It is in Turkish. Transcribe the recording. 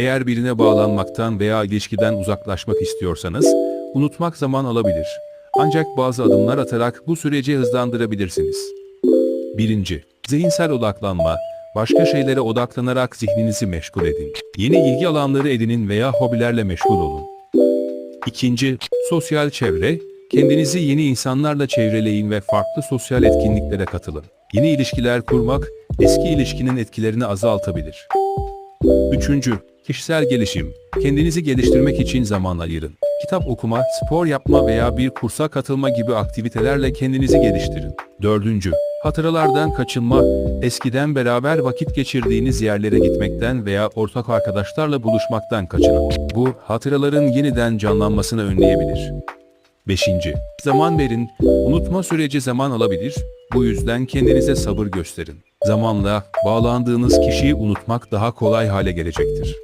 Eğer birine bağlanmaktan veya ilişkiden uzaklaşmak istiyorsanız, unutmak zaman alabilir. Ancak bazı adımlar atarak bu süreci hızlandırabilirsiniz. 1. Zihinsel odaklanma. Başka şeylere odaklanarak zihninizi meşgul edin. Yeni ilgi alanları edinin veya hobilerle meşgul olun. İkinci, sosyal çevre. Kendinizi yeni insanlarla çevreleyin ve farklı sosyal etkinliklere katılın. Yeni ilişkiler kurmak, eski ilişkinin etkilerini azaltabilir. Üçüncü, kişisel gelişim. Kendinizi geliştirmek için zaman ayırın. Kitap okuma, spor yapma veya bir kursa katılma gibi aktivitelerle kendinizi geliştirin. Dördüncü, hatıralardan kaçınma. Eskiden beraber vakit geçirdiğiniz yerlere gitmekten veya ortak arkadaşlarla buluşmaktan kaçının. Bu, hatıraların yeniden canlanmasını önleyebilir. 5. Zaman verin. Unutma süreci zaman alabilir. Bu yüzden kendinize sabır gösterin. Zamanla bağlandığınız kişiyi unutmak daha kolay hale gelecektir.